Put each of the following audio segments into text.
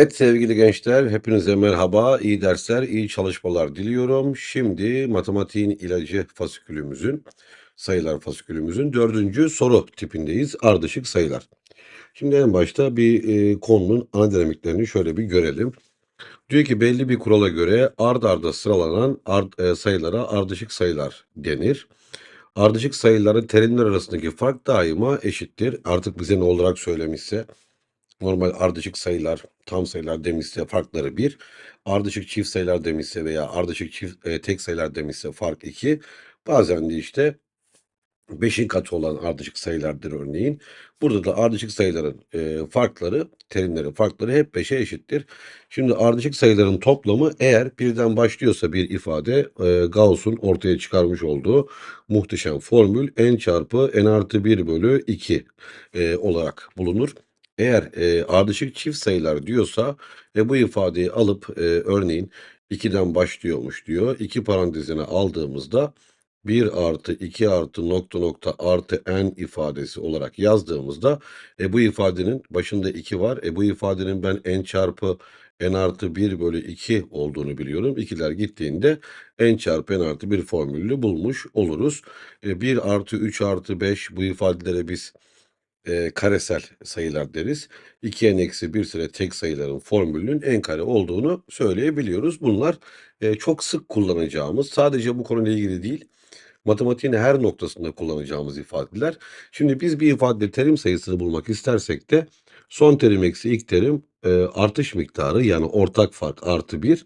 Evet sevgili gençler, hepinize merhaba, iyi dersler, iyi çalışmalar diliyorum. Şimdi matematiğin ilacı fasikülümüzün, sayılar fasikülümüzün dördüncü soru tipindeyiz, ardışık sayılar. Şimdi en başta bir e, konunun ana dinamiklerini şöyle bir görelim. Diyor ki belli bir kurala göre ard arda sıralanan ard, e, sayılara ardışık sayılar denir. Ardışık sayıların terimler arasındaki fark daima eşittir. Artık bize ne olarak söylemişse normal ardışık sayılar, tam sayılar demişse farkları 1. Ardışık çift sayılar demişse veya ardışık çift e, tek sayılar demişse fark 2. Bazen de işte 5'in katı olan ardışık sayılardır örneğin. Burada da ardışık sayıların e, farkları, terimlerin farkları hep 5'e eşittir. Şimdi ardışık sayıların toplamı eğer birden başlıyorsa bir ifade e, Gauss'un ortaya çıkarmış olduğu muhteşem formül n çarpı n artı 1 bölü 2 e, olarak bulunur. Eğer e, ardışık çift sayılar diyorsa e, bu ifadeyi alıp e, örneğin 2'den başlıyormuş diyor. 2 parantezine aldığımızda 1 artı 2 artı nokta nokta artı n ifadesi olarak yazdığımızda e, bu ifadenin başında 2 var. E, bu ifadenin ben n çarpı n artı 1 bölü 2 olduğunu biliyorum. İkiler gittiğinde n çarpı n artı 1 formülünü bulmuş oluruz. E, 1 artı 3 artı 5 bu ifadelere biz e, karesel sayılar deriz. 2n eksi 1 süre tek sayıların formülünün en kare olduğunu söyleyebiliyoruz. Bunlar e, çok sık kullanacağımız, sadece bu konuyla ilgili değil, matematiğin her noktasında kullanacağımız ifadeler. Şimdi biz bir ifadede terim sayısını bulmak istersek de son terim eksi ilk terim e, artış miktarı yani ortak fark artı 1.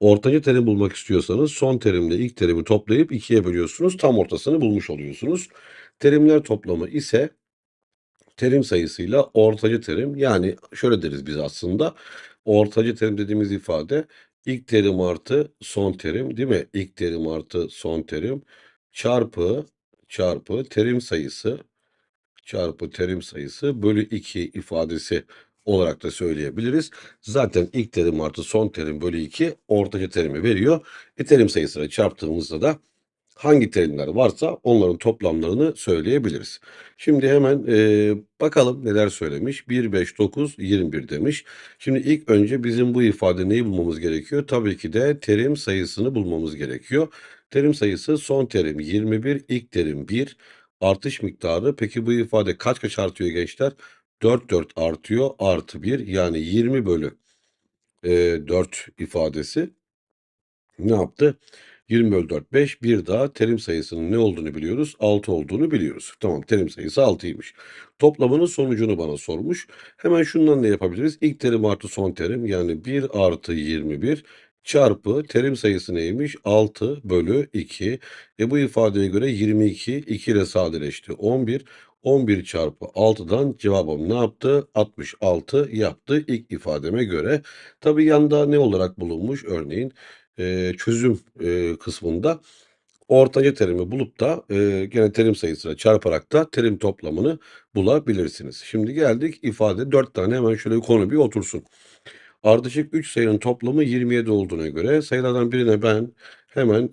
Ortancı terim bulmak istiyorsanız son terimle ilk terimi toplayıp ikiye bölüyorsunuz. Tam ortasını bulmuş oluyorsunuz. Terimler toplamı ise terim sayısıyla ortacı terim yani şöyle deriz biz aslında ortacı terim dediğimiz ifade ilk terim artı son terim değil mi? İlk terim artı son terim çarpı çarpı terim sayısı çarpı terim sayısı bölü 2 ifadesi olarak da söyleyebiliriz. Zaten ilk terim artı son terim bölü 2 ortacı terimi veriyor. E terim sayısına çarptığımızda da hangi terimler varsa onların toplamlarını söyleyebiliriz. Şimdi hemen e, bakalım neler söylemiş. 1, 5, 9, 21 demiş. Şimdi ilk önce bizim bu ifade neyi bulmamız gerekiyor? Tabii ki de terim sayısını bulmamız gerekiyor. Terim sayısı son terim 21, ilk terim 1. Artış miktarı peki bu ifade kaç kaç artıyor gençler? 4 4 artıyor artı 1 yani 20 bölü e, 4 ifadesi ne yaptı? 20 bölü 4 5 bir daha terim sayısının ne olduğunu biliyoruz 6 olduğunu biliyoruz. Tamam terim sayısı 6'ymış. Toplamının sonucunu bana sormuş. Hemen şundan ne yapabiliriz? İlk terim artı son terim yani 1 artı 21 çarpı terim sayısı neymiş? 6 bölü 2. E bu ifadeye göre 22 2 ile sadeleşti. 11 11 çarpı 6'dan cevabım ne yaptı? 66 yaptı ilk ifademe göre. Tabi yanda ne olarak bulunmuş? Örneğin e, çözüm e, kısmında ortacı terimi bulup da e, gene terim sayısına çarparak da terim toplamını bulabilirsiniz. Şimdi geldik ifade 4 tane hemen şöyle bir konu bir otursun. Ardışık 3 sayının toplamı 27 olduğuna göre sayılardan birine ben hemen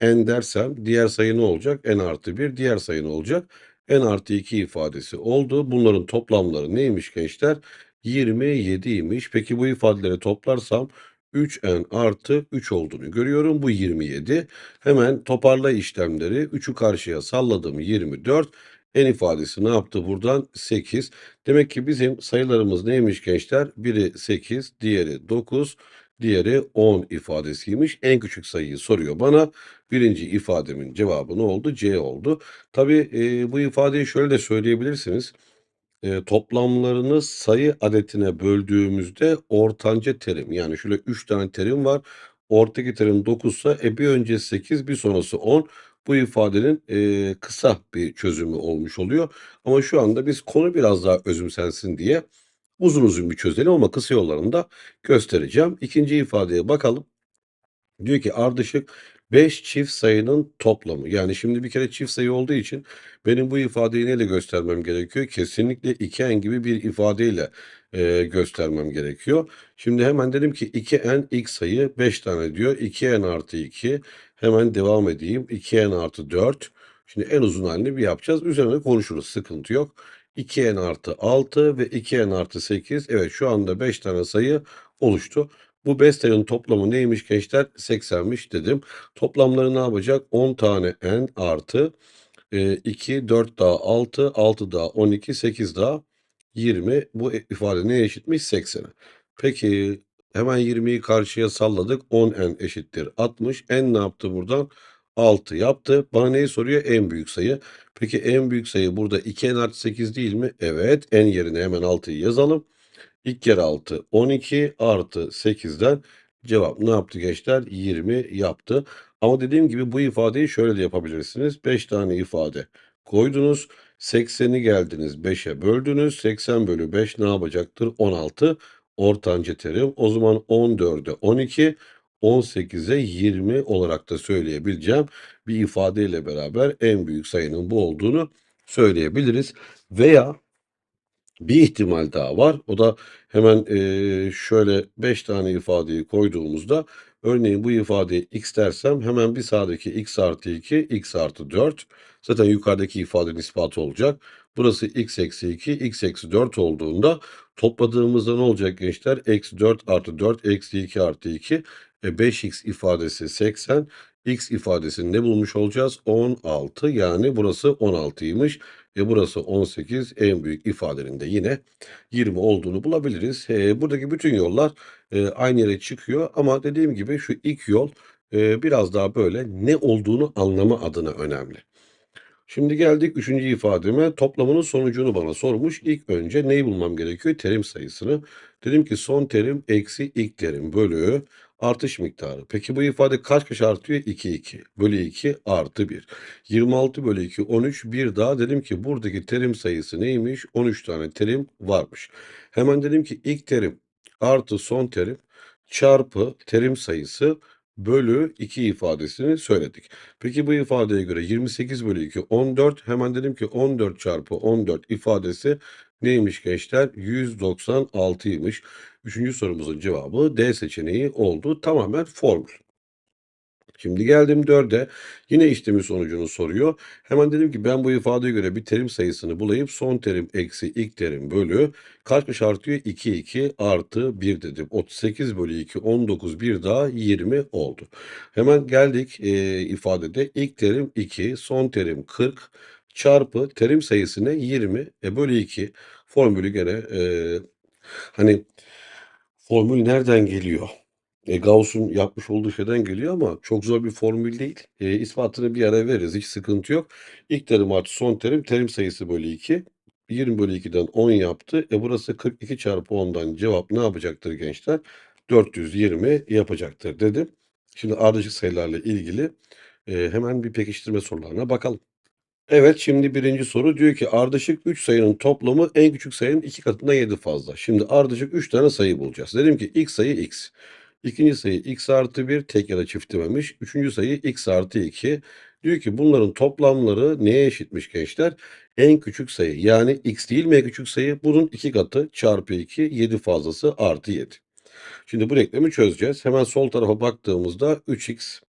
e, n dersem diğer sayı ne olacak? n artı 1 diğer sayı ne olacak? n artı 2 ifadesi oldu. Bunların toplamları neymiş gençler? 27'ymiş. Peki bu ifadeleri toplarsam 3n artı 3 olduğunu görüyorum. Bu 27. Hemen toparla işlemleri 3'ü karşıya salladım 24. N ifadesi ne yaptı buradan? 8. Demek ki bizim sayılarımız neymiş gençler? Biri 8, diğeri 9, diğeri 10 ifadesiymiş. En küçük sayıyı soruyor bana. Birinci ifademin cevabı ne oldu? C oldu. Tabii e, bu ifadeyi şöyle de söyleyebilirsiniz. E, toplamlarını sayı adetine böldüğümüzde ortanca terim yani şöyle 3 tane terim var. Ortaki terim 9 ise e, bir önce 8 bir sonrası 10. Bu ifadenin e, kısa bir çözümü olmuş oluyor. Ama şu anda biz konu biraz daha özümsensin diye uzun uzun bir çözelim ama kısa yollarını da göstereceğim. İkinci ifadeye bakalım. Diyor ki ardışık 5 çift sayının toplamı. Yani şimdi bir kere çift sayı olduğu için benim bu ifadeyi neyle göstermem gerekiyor? Kesinlikle 2n gibi bir ifadeyle e, göstermem gerekiyor. Şimdi hemen dedim ki 2n ilk sayı 5 tane diyor. 2n artı 2 hemen devam edeyim. 2n artı 4 Şimdi en uzun halini bir yapacağız. Üzerine konuşuruz. Sıkıntı yok. 2n artı 6 ve 2n artı 8. Evet şu anda 5 tane sayı oluştu. Bu 5 sayının toplamı neymiş gençler? 80'miş dedim. Toplamları ne yapacak? 10 tane n artı e, 2, 4 daha 6, 6 daha 12, 8 daha 20. Bu e- ifade neye eşitmiş? 80'e. Peki hemen 20'yi karşıya salladık. 10n eşittir 60. n ne yaptı buradan? 6 yaptı. Bana neyi soruyor? En büyük sayı. Peki en büyük sayı burada 2n artı 8 değil mi? Evet. n yerine hemen 6'yı yazalım. 2 kere 6 12 artı 8'den cevap ne yaptı gençler? 20 yaptı. Ama dediğim gibi bu ifadeyi şöyle de yapabilirsiniz. 5 tane ifade koydunuz. 80'i geldiniz 5'e böldünüz. 80 bölü 5 ne yapacaktır? 16 ortanca terim. O zaman 14'e 12, 18'e 20 olarak da söyleyebileceğim bir ifadeyle beraber en büyük sayının bu olduğunu söyleyebiliriz. Veya bir ihtimal daha var. O da hemen eee, şöyle 5 tane ifadeyi koyduğumuzda örneğin bu ifadeye x dersem hemen bir sağdaki x artı 2 x artı 4 zaten yukarıdaki ifadenin ispatı olacak. Burası x eksi 2 x eksi 4 olduğunda topladığımızda ne olacak gençler? Eksi 4 artı 4 eksi 2 artı 2 e 5x ifadesi 80 x ifadesini ne bulmuş olacağız? 16 yani burası 16'ymış. E burası 18 en büyük ifadenin de yine 20 olduğunu bulabiliriz. E, buradaki bütün yollar e, aynı yere çıkıyor ama dediğim gibi şu ilk yol e, biraz daha böyle ne olduğunu anlama adına önemli. Şimdi geldik üçüncü ifademe. Toplamının sonucunu bana sormuş. İlk önce neyi bulmam gerekiyor? Terim sayısını. Dedim ki son terim eksi ilk terim bölü artış miktarı. Peki bu ifade kaç kaç artıyor? 2 2 bölü 2 artı 1. 26 bölü 2 13 bir daha dedim ki buradaki terim sayısı neymiş? 13 tane terim varmış. Hemen dedim ki ilk terim artı son terim çarpı terim sayısı bölü 2 ifadesini söyledik. Peki bu ifadeye göre 28 bölü 2 14. Hemen dedim ki 14 çarpı 14 ifadesi neymiş gençler? 196'ymış. Üçüncü sorumuzun cevabı D seçeneği oldu. Tamamen formül. Şimdi geldim 4'e. Yine işlemin sonucunu soruyor. Hemen dedim ki ben bu ifadeye göre bir terim sayısını bulayım. Son terim eksi ilk terim bölü. Kaçmış artıyor? 2 2 artı 1 dedim. 38 bölü 2 19 bir daha 20 oldu. Hemen geldik e, ifadede ilk terim 2 son terim 40 çarpı terim sayısı ne? 20 e, bölü 2 formülü gene e, hani formül nereden geliyor? E, Gauss'un yapmış olduğu şeyden geliyor ama çok zor bir formül değil. E, ispatını bir ara veririz. Hiç sıkıntı yok. İlk terim artı son terim terim sayısı bölü 2. 20 bölü 2'den 10 yaptı. E burası 42 çarpı 10'dan cevap ne yapacaktır gençler? 420 yapacaktır dedim. Şimdi ardışık sayılarla ilgili e, hemen bir pekiştirme sorularına bakalım. Evet, şimdi birinci soru diyor ki ardışık 3 sayının toplamı en küçük sayının 2 katından 7 fazla. Şimdi ardışık 3 tane sayı bulacağız. Dedim ki ilk sayı x. İkinci sayı x artı 1 tek ya da çift dememiş. Üçüncü sayı x artı 2. Diyor ki bunların toplamları neye eşitmiş gençler? En küçük sayı yani x değil mi en küçük sayı? Bunun 2 katı çarpı 2 7 fazlası artı 7. Şimdi bu denklemi çözeceğiz. Hemen sol tarafa baktığımızda 3x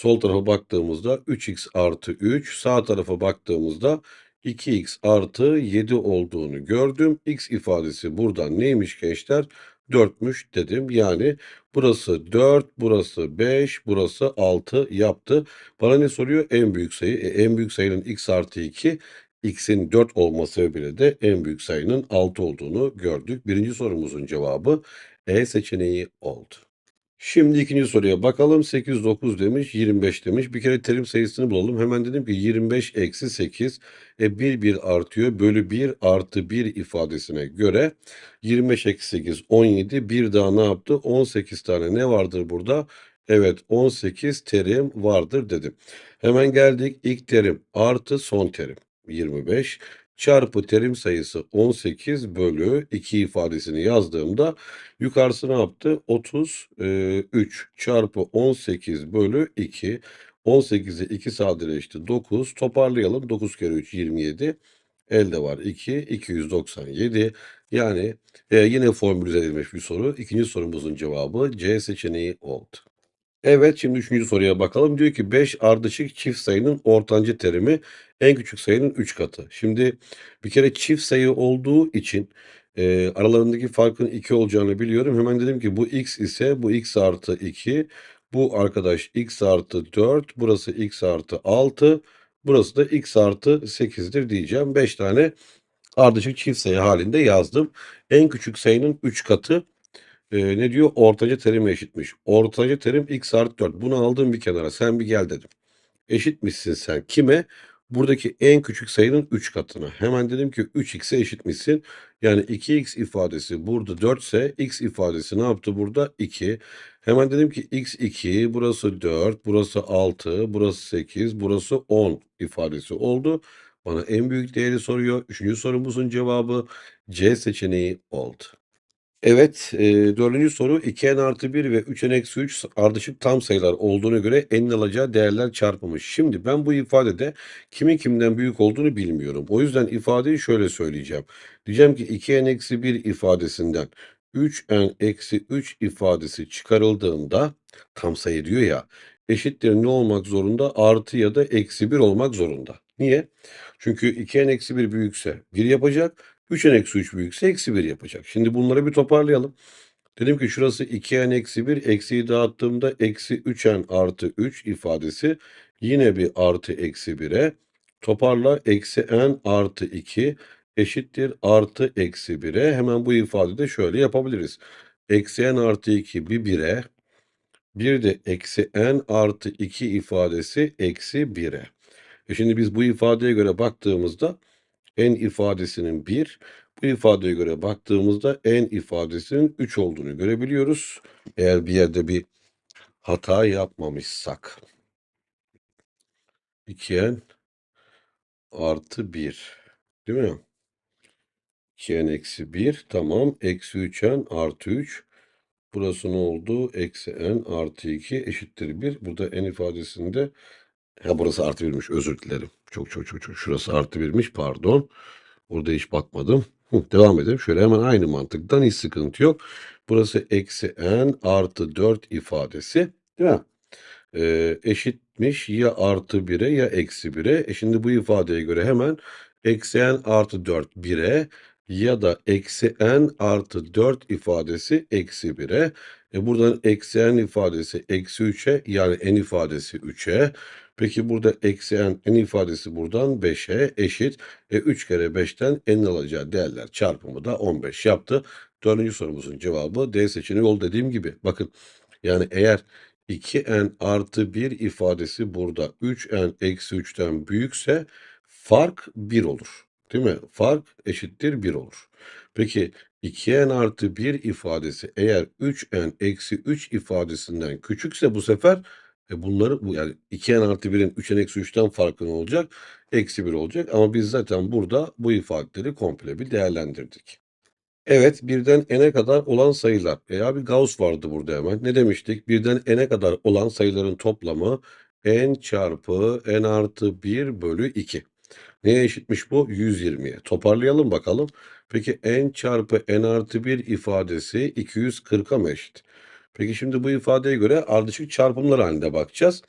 Sol tarafa baktığımızda 3x artı 3, sağ tarafa baktığımızda 2x artı 7 olduğunu gördüm. x ifadesi buradan neymiş gençler? 4'müş dedim. Yani burası 4, burası 5, burası 6 yaptı. Bana ne soruyor? En büyük sayı. E, en büyük sayının x artı 2, x'in 4 olması sebebiyle de en büyük sayının 6 olduğunu gördük. Birinci sorumuzun cevabı E seçeneği oldu. Şimdi ikinci soruya bakalım. 8, 9 demiş, 25 demiş. Bir kere terim sayısını bulalım. Hemen dedim ki 25 eksi 8. E 1, 1 artıyor. Bölü 1 artı 1 ifadesine göre 25 eksi 8, 17. Bir daha ne yaptı? 18 tane ne vardır burada? Evet 18 terim vardır dedim. Hemen geldik ilk terim artı son terim 25 çarpı terim sayısı 18 bölü 2 ifadesini yazdığımda yukarısı ne yaptı? 33 çarpı 18 bölü 2. 18'i 2 sadeleşti 9. Toparlayalım. 9 kere 3 27. Elde var 2. 297. Yani e, yine formülize edilmiş bir soru. İkinci sorumuzun cevabı C seçeneği oldu. Evet, şimdi üçüncü soruya bakalım. Diyor ki 5 ardışık çift sayının ortancı terimi en küçük sayının 3 katı. Şimdi bir kere çift sayı olduğu için e, aralarındaki farkın 2 olacağını biliyorum. Hemen dedim ki bu x ise bu x artı 2. Bu arkadaş x artı 4. Burası x artı 6. Burası da x artı 8'dir diyeceğim. 5 tane ardışık çift sayı halinde yazdım. En küçük sayının 3 katı Eee, ne diyor? Ortaca terime eşitmiş. Ortaca terim x artı 4. Bunu aldım bir kenara. Sen bir gel dedim. Eşitmişsin sen. Kime? Buradaki en küçük sayının 3 katına. Hemen dedim ki 3x'e eşitmişsin. Yani 2x ifadesi burada 4 ise x ifadesi ne yaptı burada? 2. Hemen dedim ki x 2, burası 4, burası 6, burası 8, burası 10 ifadesi oldu. Bana en büyük değeri soruyor. Üçüncü sorumuzun cevabı C seçeneği oldu. Evet, eee, 4. soru 2n artı 1 ve 3n eksi 3 ardışık tam sayılar olduğuna göre n'in alacağı değerler çarpılmış. Şimdi ben bu ifadede kimin kimden büyük olduğunu bilmiyorum. O yüzden ifadeyi şöyle söyleyeceğim. Diyeceğim ki 2n eksi 1 ifadesinden 3n eksi 3 ifadesi çıkarıldığında tam sayı diyor ya eşittir ne olmak zorunda? Artı ya da eksi 1 olmak zorunda. Niye? Çünkü 2n eksi 1 büyükse 1 yapacak. 3n eksi 3 büyükse eksi 1 yapacak. Şimdi bunları bir toparlayalım. Dedim ki şurası 2n eksi 1 eksiyi dağıttığımda eksi 3n artı 3 ifadesi yine bir artı eksi 1'e toparla eksi n artı 2 eşittir artı eksi 1'e hemen bu ifadede şöyle yapabiliriz. Eksi n artı 2 bir 1'e bir de eksi n artı 2 ifadesi eksi 1'e. E şimdi biz bu ifadeye göre baktığımızda n ifadesinin 1, bu ifadeye göre baktığımızda n ifadesinin 3 olduğunu görebiliyoruz. Eğer bir yerde bir hata yapmamışsak. 2n artı 1. Değil mi? 2n eksi 1. Tamam. Eksi 3n artı 3. Burası ne oldu? Eksi n artı 2 eşittir 1. Burada n ifadesinde ha burası artı 1'miş. Özür dilerim. Çok çok çok çok. Şurası artı 1'miş. Pardon. Orada hiç bakmadım. Hı, devam edelim. Şöyle hemen aynı mantıktan hiç sıkıntı yok. Burası eksi n artı 4 ifadesi. Değil mi? Ee, eşitmiş ya artı 1'e ya eksi 1'e. E şimdi bu ifadeye göre hemen eksi n artı 4 1'e ya da eksi n artı 4 ifadesi eksi 1'e. E buradan eksi n ifadesi eksi 3'e yani n ifadesi 3'e. Peki burada eksi n, n ifadesi buradan 5'e eşit. E 3 kere 5'ten n'in alacağı değerler çarpımı da 15 yaptı. Dördüncü sorumuzun cevabı D seçeneği oldu dediğim gibi. Bakın yani eğer 2n artı 1 ifadesi burada 3n eksi 3'ten büyükse fark 1 olur. Değil mi? Fark eşittir 1 olur. Peki 2n artı 1 ifadesi eğer 3n eksi 3 ifadesinden küçükse bu sefer e bunları bu yani 2n artı 1'in 3n eksi 3'ten farkı ne olacak? Eksi 1 olacak ama biz zaten burada bu ifadeleri komple bir değerlendirdik. Evet, birden n'e kadar olan sayılar. E abi Gauss vardı burada hemen. Ne demiştik? Birden n'e kadar olan sayıların toplamı n çarpı n artı 1 bölü 2. Neye eşitmiş bu? 120'ye. Toparlayalım bakalım. Peki n çarpı n artı 1 ifadesi 240'a mı eşit? Peki şimdi bu ifadeye göre ardışık çarpımlar halinde bakacağız.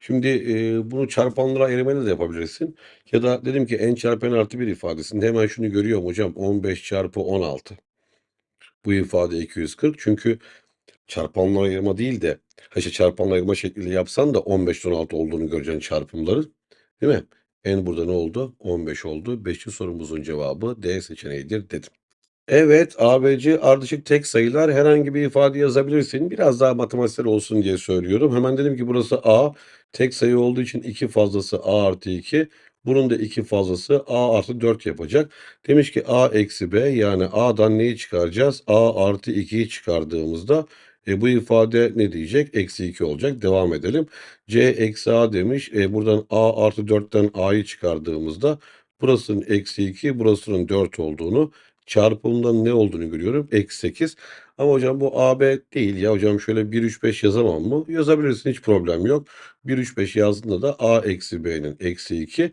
Şimdi e, bunu çarpanlara ayırmayla da yapabilirsin. Ya da dedim ki n çarpı n artı 1 ifadesinde hemen şunu görüyorum hocam 15 çarpı 16. Bu ifade 240 çünkü çarpanlara ayırma değil de işte çarpanlara ayırma şekliyle yapsan da 15 16 olduğunu göreceksin çarpımları. Değil mi? n burada ne oldu? 15 oldu. 5. sorumuzun cevabı D seçeneğidir dedim. Evet, ABC ardışık tek sayılar herhangi bir ifade yazabilirsin. Biraz daha matematiksel olsun diye söylüyorum. Hemen dedim ki burası A. Tek sayı olduğu için 2 fazlası A artı 2. Bunun da 2 fazlası A artı 4 yapacak. Demiş ki A eksi B yani A'dan neyi çıkaracağız? A artı 2'yi çıkardığımızda e, bu ifade ne diyecek? Eksi 2 olacak. Devam edelim. C eksi A demiş. E, buradan A artı 4'ten A'yı çıkardığımızda burasının eksi 2, burasının 4 olduğunu çarpımından ne olduğunu görüyorum. Eksi 8. Ama hocam bu AB değil ya hocam şöyle 1, 3, 5 yazamam mı? Yazabilirsin hiç problem yok. 1, 3, 5 yazdığında da A eksi B'nin eksi 2.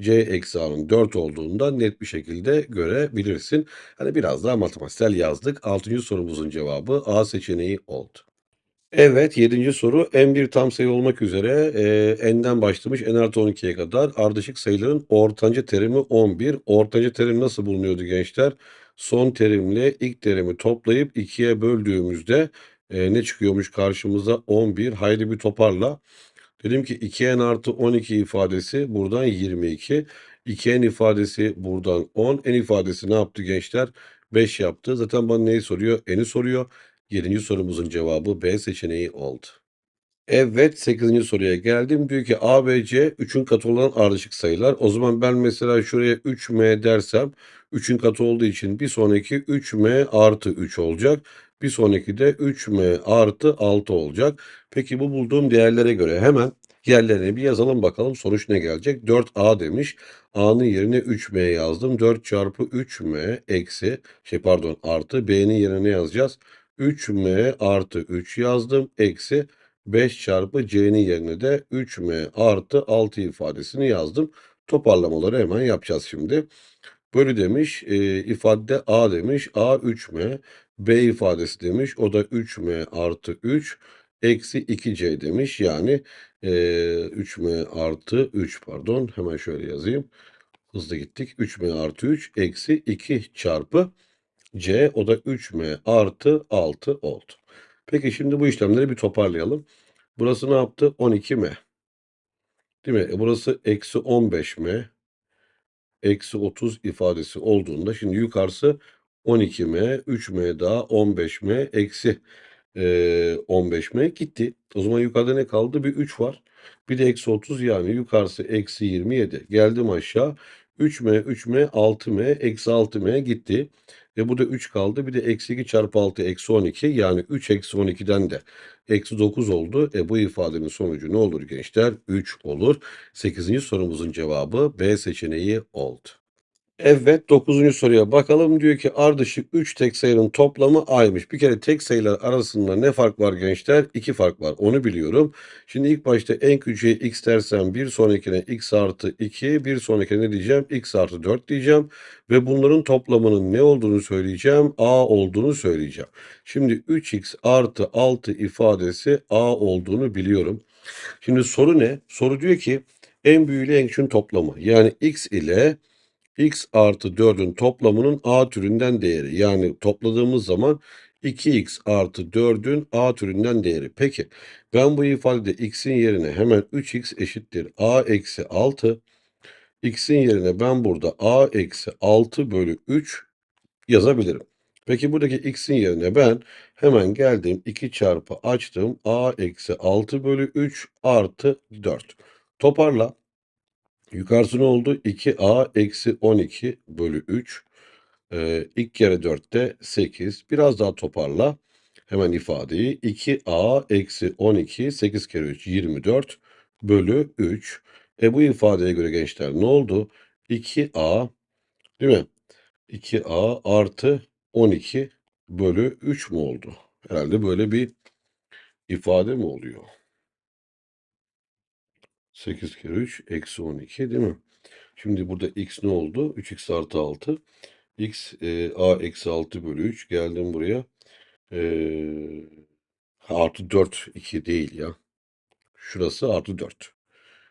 C eksi A'nın 4 olduğunda net bir şekilde görebilirsin. Hani biraz daha matematiksel yazdık. 6. sorumuzun cevabı A seçeneği oldu. Evet, 7. soru en bir tam sayı olmak üzere, eee, n'den başlamış n artı 12'ye kadar ardışık sayıların ortanca terimi 11. Ortanca terim nasıl bulunuyordu gençler? Son terimle ilk terimi toplayıp 2'ye böldüğümüzde, eee, ne çıkıyormuş karşımıza? 11. Haydi bir toparla. Dedim ki 2n artı 12 ifadesi buradan 22. 2n ifadesi buradan 10. n ifadesi ne yaptı gençler? 5 yaptı. Zaten bana neyi soruyor? N'i soruyor. 7. sorumuzun cevabı B seçeneği oldu. Evet 8. soruya geldim. Diyor ki A, B, C 3'ün katı olan ardışık sayılar. O zaman ben mesela şuraya 3M dersem 3'ün katı olduğu için bir sonraki 3M artı 3 olacak. Bir sonraki de 3M artı 6 olacak. Peki bu bulduğum değerlere göre hemen yerlerini bir yazalım bakalım sonuç ne gelecek? 4A demiş. A'nın yerine 3M yazdım. 4 çarpı 3M eksi şey pardon artı B'nin yerine ne yazacağız? 3M artı 3 yazdım. Eksi 5 çarpı C'nin yerine de 3M artı 6 ifadesini yazdım. Toparlamaları hemen yapacağız şimdi. Bölü demiş, e, ifadede A demiş, A 3M, B ifadesi demiş, o da 3M artı 3, eksi 2C demiş. Yani e, 3M artı 3 pardon, hemen şöyle yazayım. Hızlı gittik. 3M artı 3, eksi 2 çarpı C, o da 3M artı 6 oldu. Peki şimdi bu işlemleri bir toparlayalım. Burası ne yaptı? 12M. Değil mi? E burası eksi 15M. Eksi 30 ifadesi olduğunda şimdi yukarısı 12M, 3M daha 15M, eksi eee 15M gitti. O zaman yukarıda ne kaldı? Bir 3 var. Bir de eksi 30 yani yukarısı eksi 27. Geldim aşağı. 3M, 3M, 6M, eksi 6M gitti. Ve burada 3 kaldı. Bir de eksi 2 çarpı 6 eksi 12. Yani 3 eksi 12'den de eksi 9 oldu. E bu ifadenin sonucu ne olur gençler? 3 olur. 8. sorumuzun cevabı B seçeneği oldu. Evet 9. soruya bakalım. Diyor ki ardışık 3 tek sayının toplamı A'ymış. Bir kere tek sayılar arasında ne fark var gençler? 2 fark var. Onu biliyorum. Şimdi ilk başta en küçüğe x dersem bir sonrakine x artı 2, bir sonrakine ne diyeceğim? x artı 4 diyeceğim. Ve bunların toplamının ne olduğunu söyleyeceğim? A olduğunu söyleyeceğim. Şimdi 3x artı 6 ifadesi A olduğunu biliyorum. Şimdi soru ne? Soru diyor ki en büyüğü ile en küçüğün toplamı. Yani x ile x artı 4'ün toplamının a türünden değeri. Yani topladığımız zaman 2x artı 4'ün a türünden değeri. Peki ben bu ifadede x'in yerine hemen 3x eşittir a eksi 6. x'in yerine ben burada a eksi 6 bölü 3 yazabilirim. Peki buradaki x'in yerine ben hemen geldim 2 çarpı açtım a eksi 6 bölü 3 artı 4. Toparla. Yukarısı ne oldu? 2a eksi 12 bölü 3. Ee, ilk kere 4'te 8. Biraz daha toparla. Hemen ifadeyi. 2a eksi 12 8 kere 3 24 bölü 3. E bu ifadeye göre gençler ne oldu? 2a değil mi? 2a artı 12 bölü 3 mü oldu? Herhalde böyle bir ifade mi oluyor? 8 kere 3 eksi 12 değil mi? Şimdi burada x ne oldu? 3x artı 6. x e, a eksi 6 bölü 3. Geldim buraya. E, artı 4 2 değil ya. Şurası artı 4.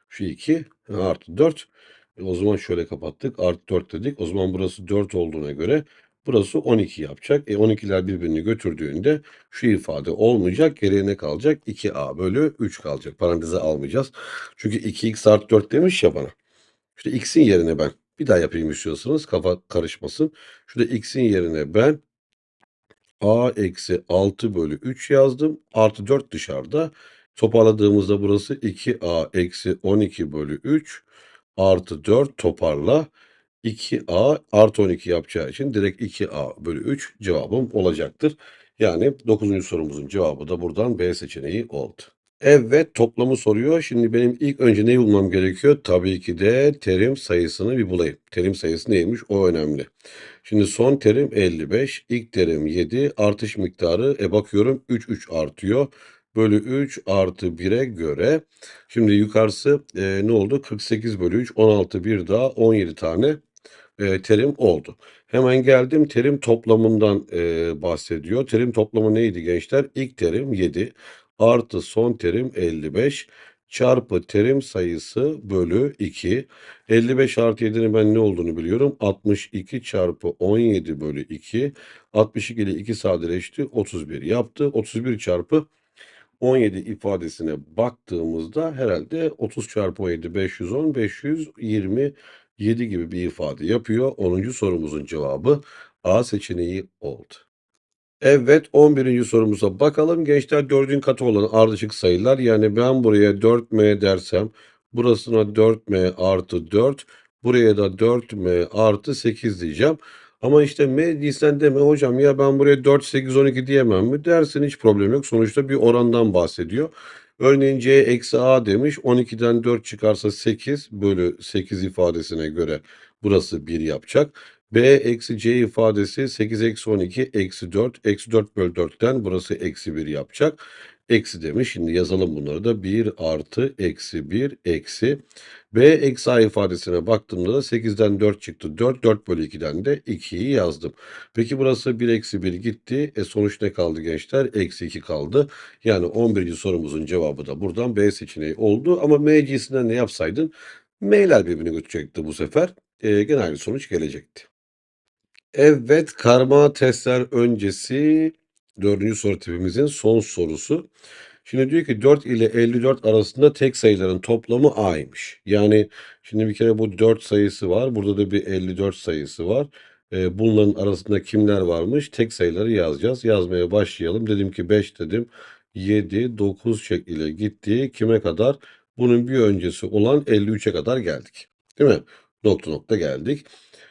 Şu 2 artı 4. E, o zaman şöyle kapattık. Artı 4 dedik. O zaman burası 4 olduğuna göre burası 12 yapacak. E 12'ler birbirini götürdüğünde şu ifade olmayacak. Geriye ne kalacak? 2a bölü 3 kalacak. Paranteze almayacağız. Çünkü 2x artı 4 demiş ya bana. İşte x'in yerine ben bir daha yapayım istiyorsanız kafa karışmasın. Şurada x'in yerine ben a eksi 6 bölü 3 yazdım. Artı 4 dışarıda. Toparladığımızda burası 2a eksi 12 bölü 3 artı 4 toparla. 2a artı 12 yapacağı için direkt 2a bölü 3 cevabım olacaktır. Yani 9. sorumuzun cevabı da buradan B seçeneği oldu. Evet toplamı soruyor. Şimdi benim ilk önce ne bulmam gerekiyor? Tabii ki de terim sayısını bir bulayım. Terim sayısı neymiş? O önemli. Şimdi son terim 55, ilk terim 7, artış miktarı e bakıyorum 3 3 artıyor. Bölü 3 artı 1'e göre. Şimdi yukarısı e, ne oldu? 48 bölü 3, 16 bir daha 17 tane e, terim oldu. Hemen geldim terim toplamından e, bahsediyor. Terim toplamı neydi gençler? İlk terim 7. artı son terim 55 çarpı terim sayısı bölü 2. 55 artı 7'nin ben ne olduğunu biliyorum. 62 çarpı 17 bölü 2. 62 ile 2 sadeleşti. 31 yaptı. 31 çarpı 17 ifadesine baktığımızda herhalde 30 çarpı 17 510 527 gibi bir ifade yapıyor. 10. sorumuzun cevabı A seçeneği oldu. Evet 11. sorumuza bakalım. Gençler 4'ün katı olan ardışık sayılar. Yani ben buraya 4m dersem burasına 4m artı 4 buraya da 4m artı 8 diyeceğim. Ama işte m değilsen deme hocam ya ben buraya 4, 8, 12 diyemem mi dersin hiç problem yok. Sonuçta bir orandan bahsediyor. Örneğin c eksi a demiş 12'den 4 çıkarsa 8 bölü 8 ifadesine göre burası 1 yapacak. b eksi c ifadesi 8 eksi 12 eksi 4 eksi 4 bölü 4'ten burası eksi 1 yapacak. Eksi demiş. Şimdi yazalım bunları da 1 artı eksi 1 eksi b eksi a ifadesine baktığımda da 8'den 4 çıktı. 4 4 bölü 2'den de 2'yi yazdım. Peki burası 1 eksi 1 gitti. E sonuç ne kaldı gençler? Eksi 2 kaldı. Yani 11. sorumuzun cevabı da buradan B seçeneği oldu. Ama M cinsinden ne yapsaydın? M'ler birbirini götürecekti bu sefer. E, genel sonuç gelecekti. Evet, karma testler öncesi dördüncü soru tipimizin son sorusu. Şimdi diyor ki 4 ile 54 arasında tek sayıların toplamı a'ymış. Yani şimdi bir kere bu 4 sayısı var. Burada da bir 54 sayısı var. Ee, bunların arasında kimler varmış? Tek sayıları yazacağız. Yazmaya başlayalım. Dedim ki 5 dedim. 7, 9 şekliyle gitti. Kime kadar? Bunun bir öncesi olan 53'e kadar geldik. Değil mi? Nokta nokta geldik.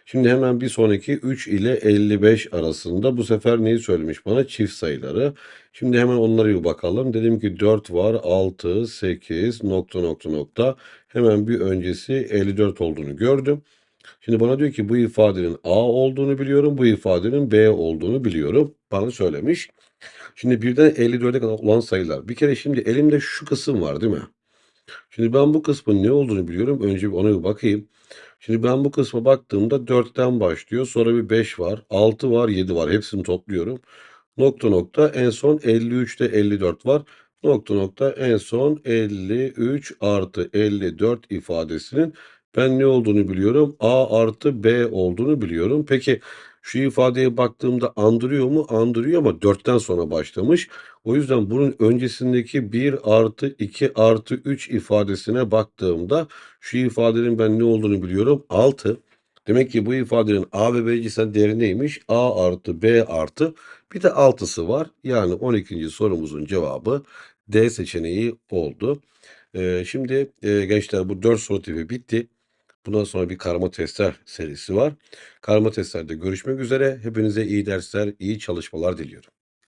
Şimdi hemen bir sonraki 3 ile 55 arasında bu sefer neyi söylemiş bana? Çift sayıları. Şimdi hemen onlara bir bakalım. Dedim ki 4 var, 6, 8, nokta nokta nokta. Hemen bir öncesi 54 olduğunu gördüm. Şimdi bana diyor ki bu ifadenin A olduğunu biliyorum, bu ifadenin B olduğunu biliyorum. Bana söylemiş. Şimdi birden 54'e kadar olan sayılar. Bir kere şimdi elimde şu kısım var değil mi? Şimdi ben bu kısmın ne olduğunu biliyorum. Önce bir ona bir bakayım. Şimdi ben bu kısma baktığımda 4'ten başlıyor. Sonra bir 5 var, 6 var, 7 var. Hepsini topluyorum. Nokta nokta en son 53'te 54 var. Nokta nokta en son 53 artı 54 ifadesinin ben ne olduğunu biliyorum? A artı B olduğunu biliyorum. Peki şu ifadeye baktığımda andırıyor mu? Andırıyor ama 4'ten sonra başlamış. O yüzden bunun öncesindeki 1 artı 2 artı 3 ifadesine baktığımda şu ifadenin ben ne olduğunu biliyorum. 6. Demek ki bu ifadenin A ve B cinsinden değeri neymiş? A artı B artı bir de 6'sı var. Yani 12. sorumuzun cevabı D seçeneği oldu. Ee, şimdi e, gençler bu 4 soru tipi bitti. Bundan sonra bir karma testler serisi var. Karma testlerde görüşmek üzere. Hepinize iyi dersler, iyi çalışmalar diliyorum.